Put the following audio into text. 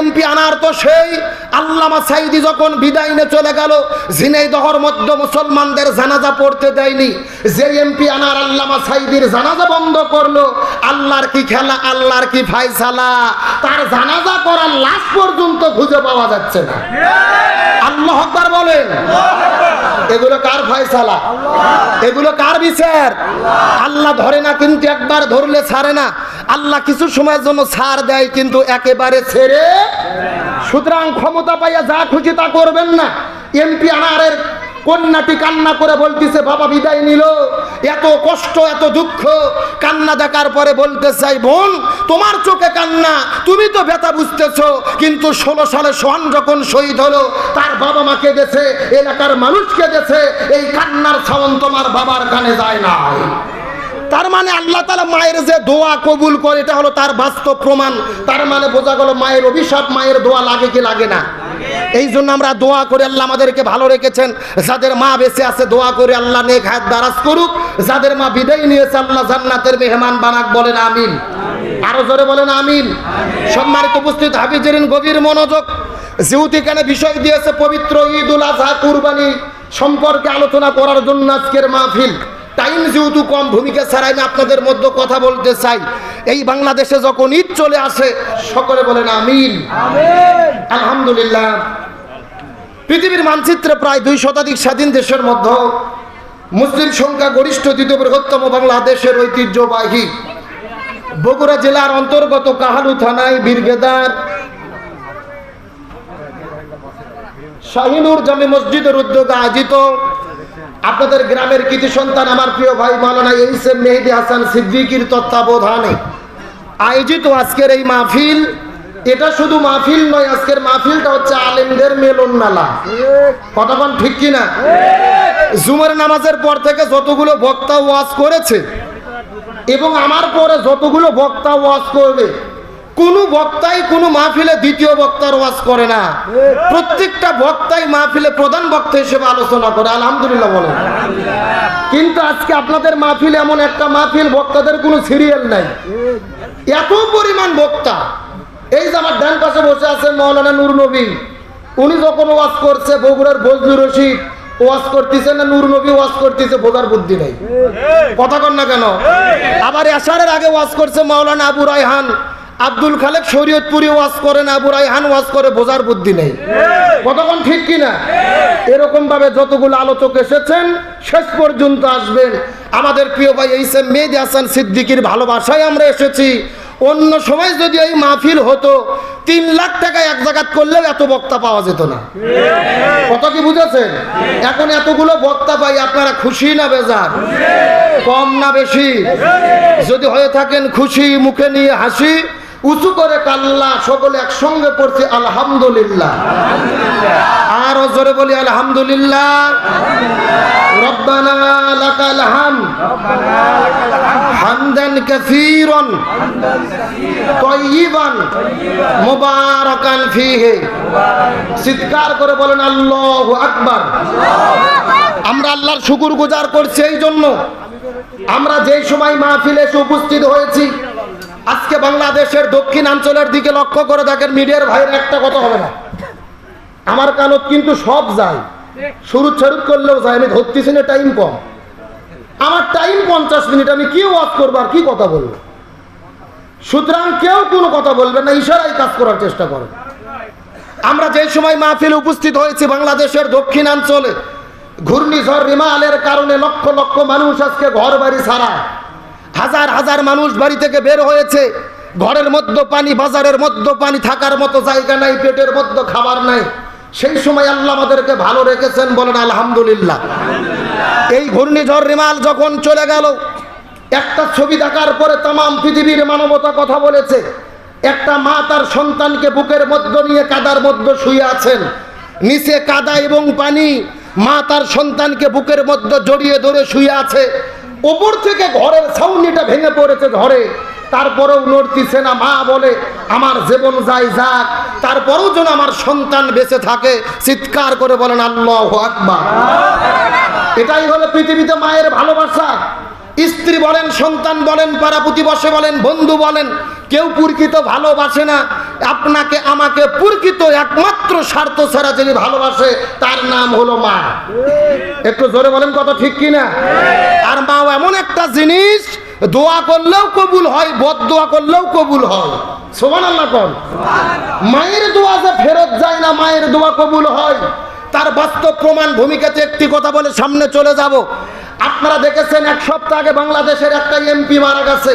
MP আনার তো সেই আল্লামা সাইদি যখন বিদায় নিয়ে চলে গেল ঝিনাইদহর মধ্যে মুসলমানদের জানাজা পড়তে দেয়নি। যে এমপি আনার আল্লামা সাইদির জানাজা বন্ধ করল, আল্লাহর কি খেলা, আল্লাহর কি ফাইসালা তার জানাজা করার লাশ পর্যন্ত খুঁজে পাওয়া যাচ্ছে না। আল্লাহ আকবার বলেন। এগুলো কার ফয়সালা? এগুলো কার বিচার? আল্লাহ ধরে না, কিন্তু একবার ধরলে ছাড়ে না। আল্লাহ কিছু সময়ের জন্য ছাড় দেয়, কিন্তু একেবারে ছেড়ে সুতরাং ক্ষমতা পাইয়া যা খুশি তা করবেন না। এমপি আনারের কন্যাটি কান্না করে বলতেছে, বাবা, বিদায় নিল। এত কষ্ট, এত দুঃখ, কান্না দেখার পরে বলতে চাই, বোন, তোমার চোখে কান্না, তুমি তো ব্যথা বুঝতেছো, কিন্তু ষোলো সালে সোহান যখন শহীদ হলো, তার বাবা মা কেঁদেছে, এলাকার মানুষ কেঁদেছে, এই কান্নার ছাউন তোমার বাবার কানে যায় না তার মানে আল্লাহ তালা মায়ের যে দোয়া কবুল করে, এটা হলো তার বাস্তব প্রমাণ। তার মানে বোঝা গেল মায়ের অভিশাপ, মায়ের দোয়া লাগে কি লাগে না। এই জন্য আমরা দোয়া করে আল্লাহ আমাদেরকে ভালো রেখেছেন। যাদের মা বেঁচে আছে, দোয়া করে আল্লাহ নেক হাত দারাজ করুক। যাদের মা বিদায় নিয়েছে, আল্লাহ জান্নাতের মেহমান বানাক বলেন আমিন। আরও জোরে বলেন আমিন। সম্মানিত উপস্থিত হাফিজেরিন, গভীর মনোযোগ। যেহেতু এখানে বিষয় দিয়েছে, পবিত্র ঈদ উল আজহা কুরবানি সম্পর্কে আলোচনা করার জন্য আজকের মাহফিল। টাইম যেহেতু কম ভূমিকা ছাড়াই আমি আপনাদের মধ্যে কথা বলতে চাই। এই বাংলাদেশে যখন ঈদ চলে আসে সকলে বলেন আমিন। আলহামদুলিল্লাহ। পৃথিবীর মানচিত্রে প্রায় দুই শতাধিক স্বাধীন দেশের মধ্যে মুসলিম সংখ্যা গরিষ্ঠ দ্বিতীয় বৃহত্তম বাংলাদেশের ঐতিহ্যবাহী বগুড়া জেলার অন্তর্গত কাহালু থানায় বীরগেদার শাহিনুর জামে মসজিদের উদ্যোগে আয়োজিত আপনাদের গ্রামের কৃতি সন্তান আমার প্রিয় ভাই মালানা এইস এম মেহেদি হাসান সিদ্দিকির তত্ত্বাবধানে আয়োজিত আজকের এই মাহফিল, এটা শুধু মাহফিল নয়, আজকের মাহফিলটা হচ্ছে আলেমদের মেলন মেলা কতক্ষণ ঠিক কিনা? জুমের নামাজের পর থেকে যতগুলো বক্তা ওয়াজ করেছে, এবং আমার পরে যতগুলো বক্তা ওয়াজ করবে কোন বক্তাই কোন মাহফিলে দ্বিতীয় বক্তার ওয়াজ করে না। প্রত্যেকটা বক্তাই মাহফিলে প্রধান বক্তা হিসেবে আলোচনা করে, আলহামদুলিল্লাহ বলে। কিন্তু আজকে আপনাদের মাহফিল এমন একটা মাহফিল, বক্তাদের কোনো সিরিয়াল নাই। এত পরিমাণ বক্তা। এই যে আমার ডান পাশে বসে আছেন মৌলানা নূর নবী। উনি যখন ওয়াজ করছে, বগুড়ার বজলুর রশিদ ওয়াজ করতেছে না, নূর নবী ওয়াজ করতেছে, বোঝার বুদ্ধি নাই। কথা কন না কেন? আবার এশারের আগে ওয়াজ করছে মাওলানা আবু রায়হান। আব্দুল খালেক শরীয়তপুরি ওয়াজ করে না, আবু রায়হান ওয়াজ করে, বোঝার বুদ্ধি নেই। কতক্ষণ ঠিক কিনা? এরকম ভাবে যতগুলো আলোচক এসেছেন, শেষ পর্যন্ত আসবেন। আমাদের প্রিয় ভাই এইসে মেহেদি হাসান সিদ্দিকির ভালোবাসায় আমরা এসেছি। অন্য সময় যদি এই মাহফিল হতো, তিন লাখ টাকা এক জায়গাত করলেও এত বক্তা পাওয়া যেত না। কত কি বুঝেছেন? এখন এতগুলো বক্তা পাই, আপনারা খুশি না বেজার? কম না বেশি? যদি হয়ে থাকেন খুশি, মুখে নিয়ে হাসি উঁচু করে কাল্লা, সকলে একসঙ্গে পড়ছে, আলহামদুলিল্লাহ। আর জোরে বলি, আলহামদুলিল্লাহ। চিৎকার করে বলেন আমরা আল্লাহর শুকুর গুজার করছি এই জন্য আমরা যেই সময় মাহফিলে উপস্থিত হয়েছি আজকে বাংলাদেশের দক্ষিণাঞ্চলের দিকে লক্ষ্য করে দেখেন, মিডিয়ার ভাইয়ের একটা কথা হবে না। আমার কানত কিন্তু সব যায়। শুরু ছাড়ুত করলেও যায়, আমি ধরতেছি না টাইম কম। আমার টাইম পঞ্চাশ মিনিট, আমি কি ওয়াক করব আর কি কথা বলব? সুতরাং কেউ কোনো কথা বলবে না ইশারাই কাজ করার চেষ্টা করে আমরা যে সময় মাহফিল উপস্থিত হয়েছি বাংলাদেশের দক্ষিণাঞ্চলে, ঘূর্ণিঝড় রিমালের কারণে লক্ষ লক্ষ মানুষ আজকে ঘর বাড়ি ছাড়া হাজার হাজার মানুষ বাড়ি থেকে বের হয়েছে। ঘরের মধ্যে পানি, বাজারের মধ্যে পানি, থাকার মতো জায়গা নাই, পেটের মধ্যে খাবার নাই। সেই সময় আল্লাহ আমাদেরকে ভালো রেখেছেন, বলেন, আলহামদুলিল্লাহ। এই ঘূর্ণিঝড় রিমাল যখন চলে গেল, একটা ছবি দেখার পরে তাম পৃথিবীর মানবতা কথা বলেছে। একটা মা তার সন্তানকে বুকের মধ্য নিয়ে কাদার মধ্যে শুয়ে আছেন। নিচে কাদা এবং পানি, মা তার সন্তানকে বুকের মধ্যে জড়িয়ে ধরে শুয়ে আছে। ওপর থেকে ঘরের ছাউনিটা ভেঙে পড়েছে ঘরে। তারপরেও নড়তিছে না মা বলে, আমার জীবন যাই যাক, তারপরেও যেন আমার সন্তান বেঁচে থাকে। চিৎকার করে বলেন, আল্লাহ আকবার। এটাই হলো পৃথিবীতে মায়ের ভালোবাসা। স্ত্রী বলেন, সন্তান বলেন পাড়া প্রতিবসে বলেন, বন্ধু বলেন, কেউ পুরকিত ভালোবাসে না। আপনাকে, আমাকে পুরকিত একমাত্র স্বার্থ ছাড়া যিনি ভালোবাসে, তার নাম হলো মা। একটু জোরে বলেন কত ঠিক কিনা? আর মা এমন একটা জিনিস দোয়া করলেও কবুল হয় বদ দোয়া করলেও কবুল হয়। সোমান আল্লাহ কন মায়ের দোয়া যে ফেরত যায় না মায়ের দোয়া কবুল হয়। তার বাস্তব প্রমাণ ভূমিকাতে একটি কথা বলে সামনে চলে যাব। আপনারা দেখেছেন এক সপ্তাহ আগে বাংলাদেশের একটা এমপি মারা গেছে।